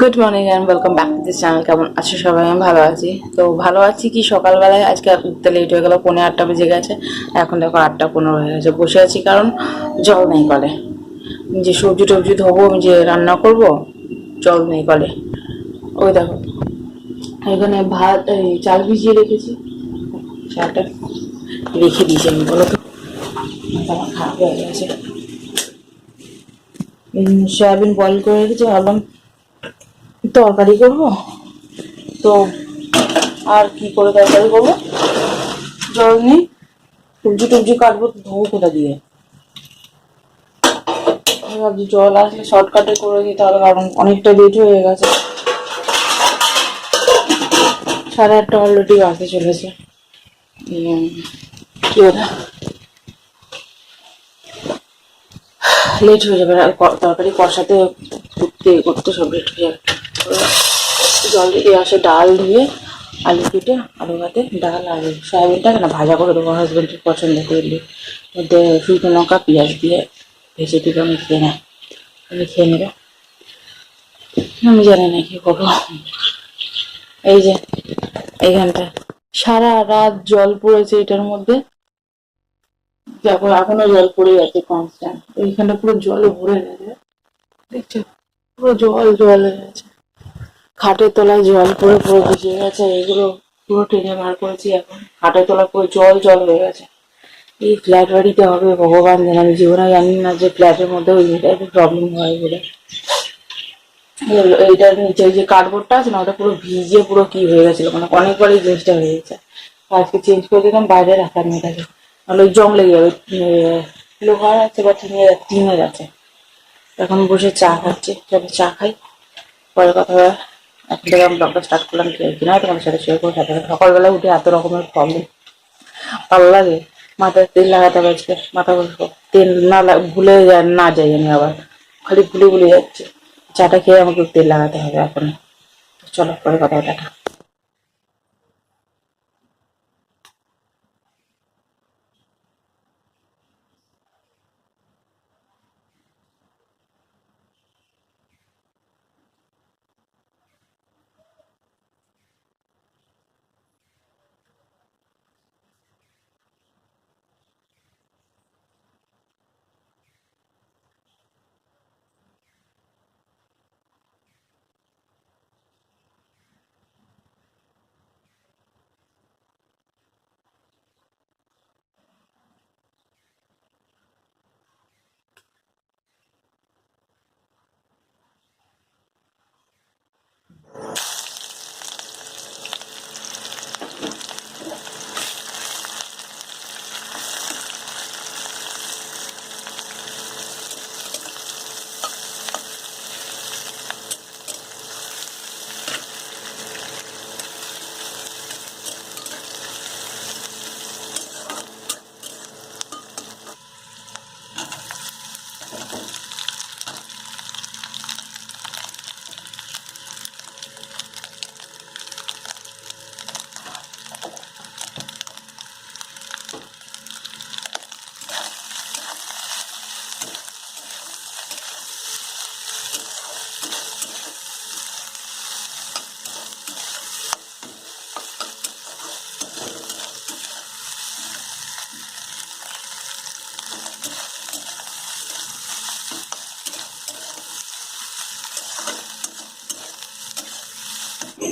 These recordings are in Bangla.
Good morning and welcome back to this channel কেমন আছো সবাই? আমি ভালো আছি। তো ভালো আছি কি? সকালবেলায় আজকে উঠতে লেট হয়ে গেল পনেরো আটটা বেজে গেছে। এখন দেখো আটটা পনেরো হয়ে গেছে। বসে আছি কারণ জল নেই কলে। যে সবজি টবজি ধোবো, আমি যে রান্না করব, জল নেই কলে। ওই দেখো, এখানে ভাত চাল ভিজিয়ে রেখেছি। চালটা রেখে দিয়েছি আমি, বলো তো। খারাপ হয়ে গেছে। সয়াবিন বয়েল করে রেখেছি, ভাবলাম তরকারি করব। তো আর কি করে তরকারি করব? জল নেই সবজি টবজি কাটবো ধোবো কোথা দিয়ে। ভাবছি জল আসলে শর্টকাটে করে দিতে হবে, কারণ অনেকটা লেট হয়ে গেছে। সাড়ে আটটা অলরেডি আসতে চলেছে। লেট হয়ে যাবে, আর তরকারি কষাতে করতে করতে সব লেট হয়ে যাবে জল দিয়ে আসে ডাল ধুয়ে আলু কেটে, আলু ভাতে ডাল আর সয়াবিনটা না ভাজা করে দেবো হাজব্যান্ডের পছন্দ করলে। মধ্যে শুকনো লঙ্কা, পেঁয়াজ দিয়ে ভেজে আমি খেয়ে নেয় আমি খেয়ে নেবে। আমি জানি না কি করব। এই যে এইখানটা সারা রাত জল পড়েছে এটার মধ্যে। দেখো, এখনও জল পড়ে যাচ্ছে কনস্ট্যান্ট এইখানটা পুরো জলে ভরে গেছে। দেখছ? পুরো জল জল হয়ে গেছে। খাটের তলায় জল পড়ে পুরো ভিজে গেছে, এগুলো পুরো টেনে বার করেছি এখন। খাটের তলায় পুরো জল জল হয়ে গেছে। এই ফ্ল্যাট বাড়িতে হবে, ভগবান জানে আমি জীবনে জানি না যে ফ্ল্যাটের মধ্যে ওই টাইপের প্রবলেম হয় বলে। এই- এইটার নিচে যে কার্ডবোর্ডটা আছে না, ওটা পুরো ভিজে পুরো কি হয়ে গেছিল মানে অনেকবারই জিনিসটা হয়ে গেছে। আজকে চেঞ্জ করে দিলাম বাইরে রাখার মেয়েটাকে নাহলে ওই জং লেগে যাবে লোহার আছে বা টিনের টিনের আছে। এখন বসে চা খাচ্ছে চলো চা খাই, পরে কথা এখন থেকে আমি ব্লগটা স্টার্ট করলাম কি কিনা তোমার সাথে শেয়ার করে সাথে সকালবেলা উঠে এত রকমের প্রবলেম ভালো লাগে। মাথায় তেল লাগাতে হবে আজকে, মাথা তেল না ভুলে যায় না যাই আমি আবার। খালি ভুলে ভুলে যাচ্ছে। চাটা খেয়ে আমাকে তেল লাগাতে হবে এখন চলো, পরে কথা টাটা।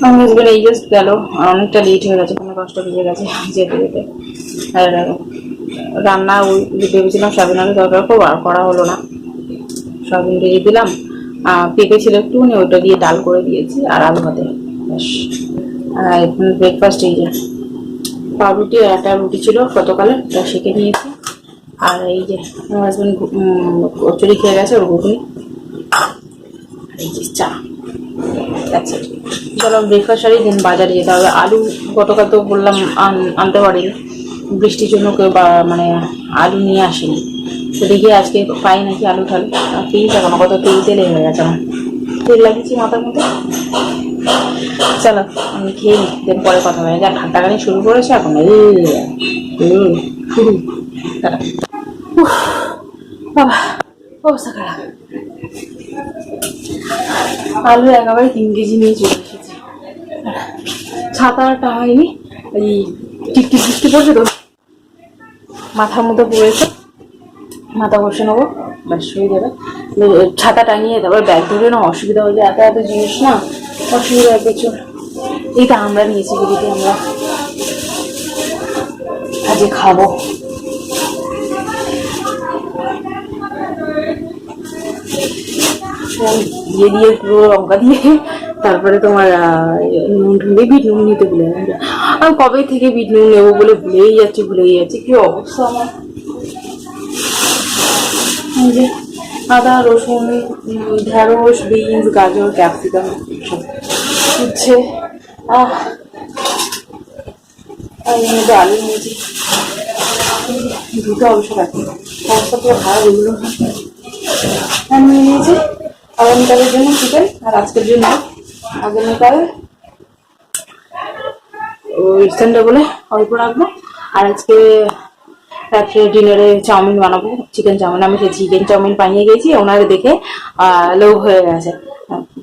আমার হাজবেন্ড এই জাস্ট গেল, অনেকটা লেট হয়ে গেছে কোনো কষ্ট ভিজে গেছে, যেতে যেতে। আর রান্না ওই ভেবেছিলাম সয়াবিন আলু তরকারি করব আর করা হলো না। সয়াবিন ভেজে দিলাম পেঁপে ছিল একটুখানি ওইটা দিয়ে ডাল করে দিয়েছি আর আলু ভাতে। ব্যাস। আর ব্রেকফাস্ট এই যে। পাউরুটি আর একটা রুটি ছিল গতকালে, ওটা সেঁকে নিয়েছি। আর এই যে, আমার হাজবেন্ড কচুরি খেয়ে গেছে, ওর ঘুগনি। আর এই যে চা। চলো ব্রেকফাস্ট সারি দিন বাজারে যেতে হবে। আলু গতকাল তো বললাম আনতে পারিনি। বৃষ্টির জন্য কেউ বা- মানে আলু নিয়ে আসেনি। তো দেখি আজকে পাই নাকি আলু ঠালু পেয়ে যাব না, কত তেল, তেলে হয়ে গেছে আমার। তেল লাগিয়েছি মাথার মধ্যে। চলো, আমি খেয়ে নিই দেন পরে কথা হবে। যা ঠান্ডা গানি শুরু করেছে এখন শুরু বাবা, অবস্থা খারাপ। আলু একেবারে তিন কেজি নিয়ে চলে এসেছি। ছাতাটা হয়নি, এই টিকটিক বৃষ্টি পড়ছে তো? মাথার মধ্যে পড়েছে। মাথা বসে নেব, ব্যাস, হয়ে যাবে। ছাতা টাঙিয়ে তারপর ব্যাগ ধরে না অসুবিধা হয়ে যায় এত এত জিনিস না, অসুবিধা হয় প্রচুর। এইটা আমরা নিয়েছি দিদি আমরা আজকে খাব। দিয়ে দিয়ে পুরো লঙ্কা দিয়ে তারপরে তোমার নুন ঢুলে বিট নুন নিতে ভুলে গেছি। আমি কবে থেকে বিট নুন নেব বলে ভুলেই যাচ্ছি ভুলেই যাচ্ছি, কি অবস্থা আমার? যে আদা, রসুন, ঢেঁড়স, বিনস, গাজর, ক্যাপসিকাম উচ্ছে আহ আর আলু নিয়েছি। দুটো অবশ্য রাখি। অবস্থা পুরো খারাপ এগুলো আমি নিয়েছি আগামীকালের জন্য চিকেন আর আজকের জন্য আগামীকাল ওই স্ট্যান্ডে বলে অল্প রাখব। আর আজকে রাত্রে ডিনারে চাউমিন বানাবো চিকেন চাউমিন। আমি সেই চিকেন চাউমিন বানিয়ে গেছি ওনারে দেখে লোভ হয়ে গেছে।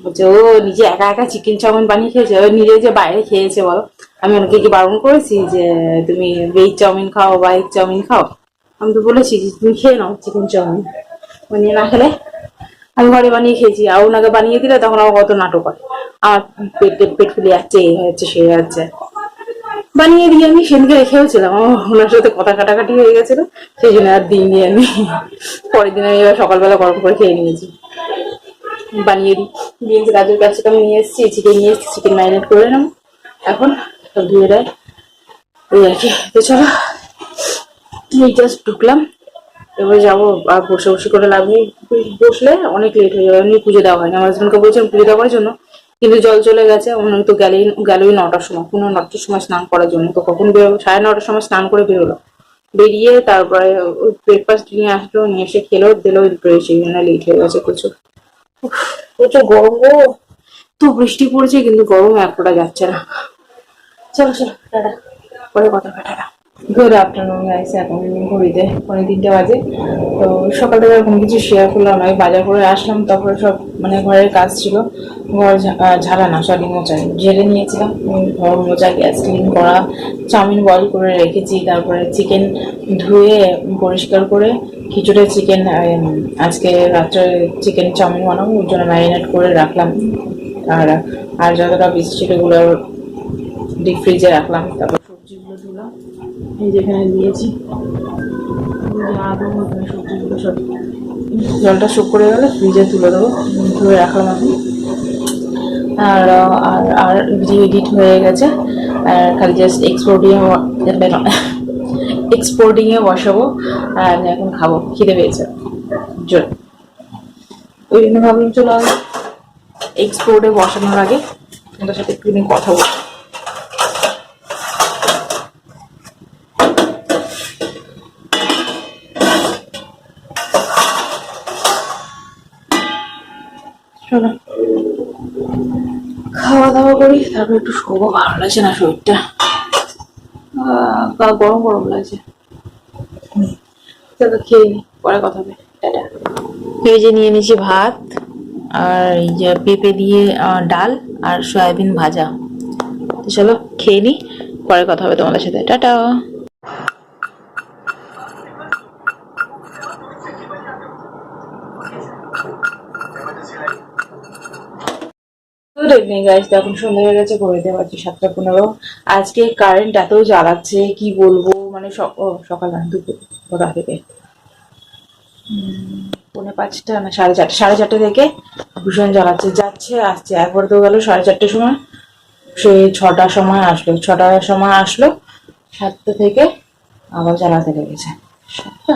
বলছে, ও, নিজে একা একা চিকেন চাউমিন বানিয়ে খেয়েছে? ও নিজে যে বাইরে খেয়েছে, বলো। আমি ওনাকে কি বারণ করেছি যে, তুমি ভেজ চাউমিন খাও বা এগ চাউমিন খাও? আমি তো বলেছি যে তুমি খেয়ে নাও চিকেন চাউমিন। বানিয়ে না খেলে আমি ঘরে বানিয়ে খেয়েছি, আর ওনাকে বানিয়ে দিলে তখন আমার কত নাটক হয়। আমার পেট পেট ফুলে যাচ্ছে, এই হচ্ছে সে যাচ্ছে। বানিয়ে দিয়ে আমি সেদিনকে রেখেও ছিলাম আমার ওনার সাথে কথা কাটাকাটি হয়ে গেছিল, সেই জন্য আর দিইনি আমি পরের দিন আমি এবার সকালবেলা গরম করে খেয়ে নিয়েছি। বানিয়ে দিই। বিনস গাজর ক্যাপসিকাম নিয়ে এসেছি, চিকেন নিয়ে এসেছি, চিকেন ম্যারিনেট করে নেব। এখন ধুয়ে দেয়। এই আর কি। তো চলো এই জাস্ট ঢুকলাম। এবার যাব, আর বসে বসে করে লাভ নেই। বসলে অনেক লেট হয়ে যাবে, এমনি পুজো দেওয়া হয়নি আমার হাজবেন্ডকে বলছিলাম পুজো দেওয়ার জন্য, কিন্তু জল চলে গেছে, উনি তো গেলেই, গেলোই নটার সময়। পনেরো নটার সময় স্নান করার জন্য। তো কখন বেরোবো সাড়ে নটার সময় স্নান করে বেরোলো। বেরিয়ে তারপরে ব্রেকফাস্ট নিয়ে আসলো, নিয়ে এসে খেলো, দিলো সেই জন্য লেট হয়ে গেছে প্রচুর। প্রচুর গরম তো বৃষ্টি পড়ছে, কিন্তু গরম এক যাচ্ছে না। চলো চলো পরে কথা হবে, টাটা। গুড আফটারনুন গাইস এখন ঘড়িতে পনেরো তিনটে বাজে। তো সকালবেলা এরকম কিছু শেয়ার করলাম আমি বাজার করে আসলাম, তারপরে সব মানে ঘরের কাজ ছিল। ঘর ঝাড়া না সরি মোচাই। ঝেড়ে নিয়েছিলাম। ঘর মোচা, গ্যাস ক্লিন করা, চাউমিন বয়েল করে রেখেছি। তারপরে চিকেন ধুয়ে, পরিষ্কার করে, খিচুড়ে চিকেন আজকে রাত্রে চিকেন চাউমিন বানাবো। ওর জন্য ম্যারিনেট করে রাখলাম। আর আর যতটা পিস ছিল ওগুলো ডিপ ফ্রিজে রাখলাম। তারপর এই যেখানে যে আদৌ সবজিগুলো সব। জলটা শুক করে গেলে ফ্রিজে তুলে দেবো। ধুয়ে রাখলাম আমি আর আর আর ভিডিও এডিট হয়ে গেছে, আর খালি জাস্ট এক্সপোর্টিং এক্সপোর্টিং এ বসাবো। আর আমি এখন খাব। খিদে পেয়েছে। জোর। ওই জন্য ভাবলাম চলো এক্সপোর্টে বসানোর আগে তোমাদের সাথে একটুখানি কথা বলি চলো খাওয়া দাওয়া করি, তারপর একটু শোবো, ভালো লাগছে না শরীরটা। গা গরম গরম লাগছে। চলো খেয়ে নি, পরে কথা হবে। টাটা। এই নিয়ে নিয়েছি ভাত, আর এই যে পেঁপে দিয়ে ডাল আর সয়াবিন ভাজা। চলো খেয়ে নি, পরে কথা হবে তোমাদের সাথে। টাটা গুড ইভিনিং গাইস এখন সন্ধ্যা হয়ে গেছে ঘড়িতে বাজছে সাতটা পনেরো। আজকে কারেন্ট এত জ্বালাচ্ছে কি বলব? মানে সকাল না দুপুর উম, পৌনে পাঁচটা না সাড়ে চারটে সাড়ে চারটে থেকে ভীষণ জ্বালাচ্ছে যাচ্ছে আসছে। একবার তো গেল সাড়ে চারটের সময় সে ছটার সময় আসলো ছটার সময় আসলো সাতটা থেকে আবার জ্বালাতে লেগেছে। সাতটা?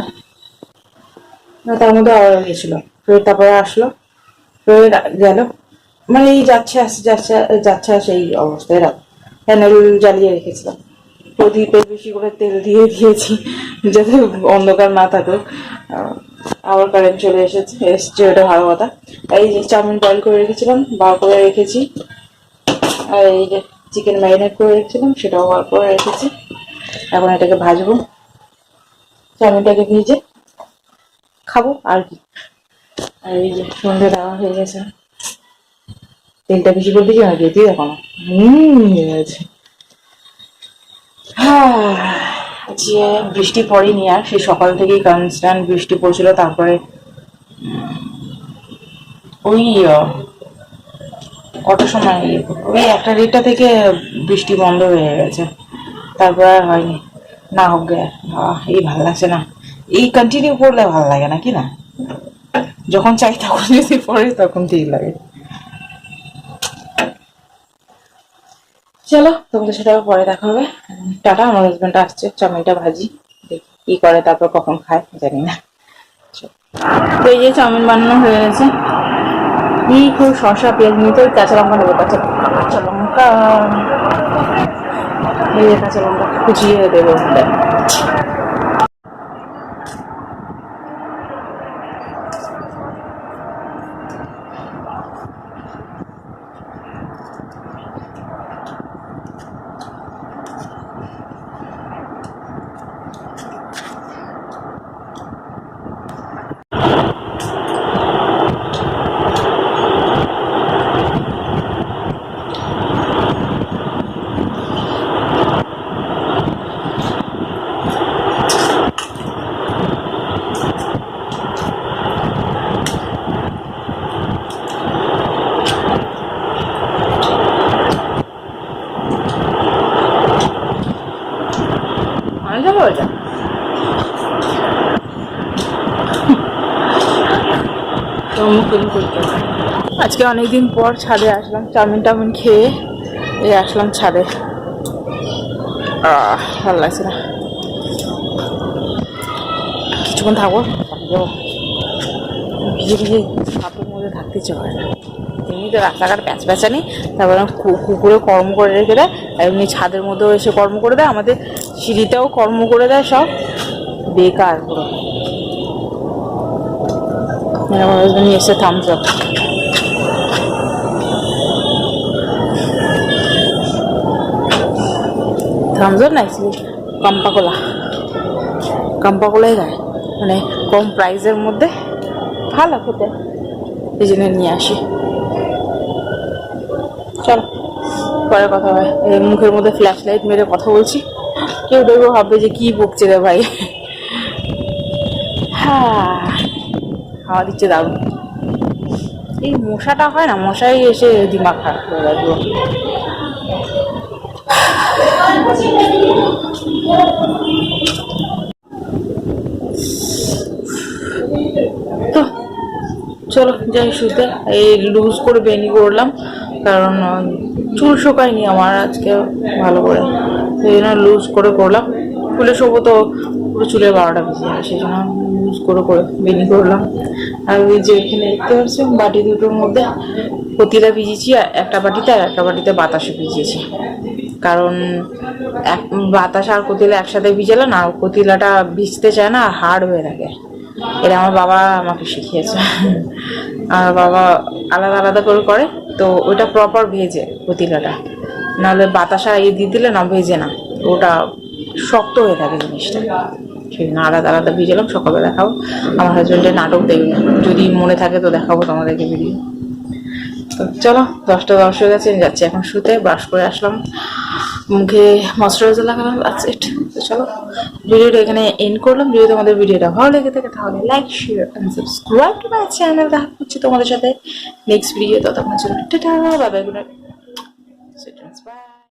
তার মধ্যে আবার গেছিল। ফের তারপরে আসলো ফের গেল। মানে এই যাচ্ছে, আসছে, যাচ্ছে যাচ্ছে আসে এই অবস্থায় রাখ প্যানেল জ্বালিয়ে রেখেছিলাম প্রদীপে বেশি করে তেল দিয়ে দিয়েছি, যাতে অন্ধকার না থাকুক। আবার কারেন্ট চলে এসেছে, এসছে ওটা ভালো কথা। এই যে চাউমিন বয়েল করে রেখেছিলাম বার করে রেখেছি। আর এই যে চিকেন ম্যারিনেট করে রেখেছিলাম, সেটাও বার করে রেখেছি। এখন এটাকে ভাজবো। চাউমিনটাকে ভিজে খাব, আর কি। আর এই যে সন্ধে দেওয়া হয়ে গেছে। তেলটা বেশি করে দিয়েছি না যেতেই দেখো না। হুম হ্যাঁ, আজকে বৃষ্টি পড়েনি আর সেই সকাল থেকেই কনস্ট্যান্ট বৃষ্টি পড়ছিল তারপরে ওই কত সময় ওই একটা দেড়টা থেকে বৃষ্টি বন্ধ হয়ে গেছে। তারপর আর হয়নি। না হোক গে এই ভালো লাগছে না। এই কন্টিনিউ করলে ভালো লাগে না কি না? যখন চাই তখন যদি পড়ে তখন ঠিক লাগে। চলো, তোমাদের সাথে আবার পরে দেখা হবে। টাটা, আমার হাজব্যান্ড আসছে, চাউমিনটা ভাজি। দেখি কি করে, তারপর কখন খায়, জানি না। তো এই যে চাউমিন বানানো হয়ে গেছে। কি, খুব শসা, পেঁয়াজ নিয়ে তো ওই কাঁচা লঙ্কা নেব কাঁচা কাঁচা লঙ্কা কাঁচা লঙ্কা, কুচিয়ে দেবো ওটা আমি যাব ওইটা আজকে অনেকদিন পর ছাদে আসলাম, চাউমিন টাউমিন খেয়ে এই আসলাম ছাদে। ভালো লাগছে না। কিছুক্ষণ থাকব ভিজে ভিজে ছাদের মধ্যে থাকতে ইচ্ছে না। এমনি তো রাস্তাঘাট প্যাঁচ প্যাঁচানি তারপরে কুকুরে কর্ম করে রেখে দেয় এমনি ছাদের মধ্যেও এসে কর্ম করে দেয়, আমাদের সিঁড়িতেও কর্ম করে দেয় সব। বেকার পুরো। মানে আমার হাজবেন্ড নিয়ে এসে থামস আপ থামস আপ না অ্যাকচুয়ালি কাম্পাকোলা কাম্পাকোলাই গায়ে। মানে কম প্রাইসের মধ্যে ভালো খেতে। এই জন্য নিয়ে আসি। চলো, পরে কথা হয় মুখের মধ্যে ফ্ল্যাশ লাইট মেরে কথা বলছি। কেউ দেখব ভাববে যে কি বকছে রে ভাই। হ্যাঁ। হাওয়া দিচ্ছে দারুণ এই মশাটা হয় না? মশাই এসে দিমাগ খারাপ করে পুরো। তো, চলো, যাই শুতে। এই লুজ করে বেনি করলাম, কারণ চুল শোকায়নি আমার আজকে ভালো করে। সেই জন্য লুজ করে করলাম। খুলে শোবো তো পুরো চুলের বারোটা বেজে যাবে, সেই জন্য করে করে বেনি করলাম আর ওই যে এখানে দেখতে পাচ্ছি বাটি দুটোর মধ্যে পতিলা ভিজিয়েছি, আর একটা বাটিতে আর একটা বাটিতে বাতাসে ভিজিয়েছি। কারণ এক, বাতাস আর কতিলা একসাথে ভিজালে না, কতিলাটা ভিজতে চায় না হার্ড হয়ে থাকে। এটা আমার বাবা আমাকে শিখিয়েছে। আমার বাবা আলাদা আলাদা করে করে, তো ওটা প্রপার ভেজে পতিলাটা নাহলে বাতাসা ইয়ে দিয়ে দিলে না, ভেজে না। ওটা শক্ত হয়ে থাকে জিনিসটা। সেই জন্য আলাদা আলাদা ভিজালাম, সকালবেলা দেখাবো। আমার হাজব্যান্ডের নাটক দেখবে যদি মনে থাকে তো দেখাবো তোমাদেরকে ভিডিও তো চলো, দশটা দশ হয়ে গেছে যাচ্ছি এখন শুতে ব্রাশ করে আসলাম। মুখে ময়শ্চারাইজার লাগালাম দ্যাটস ইট চলো ভিডিওটা এখানে এন্ড করলাম। যদি তোমাদের ভিডিওটা ভালো লেগে থাকে, তাহলে like share and subscribe to my channel দেখা হচ্ছে তোমাদের সাথে নেক্সট ভিডিও ততক্ষণ চলো ta ta bye bye good night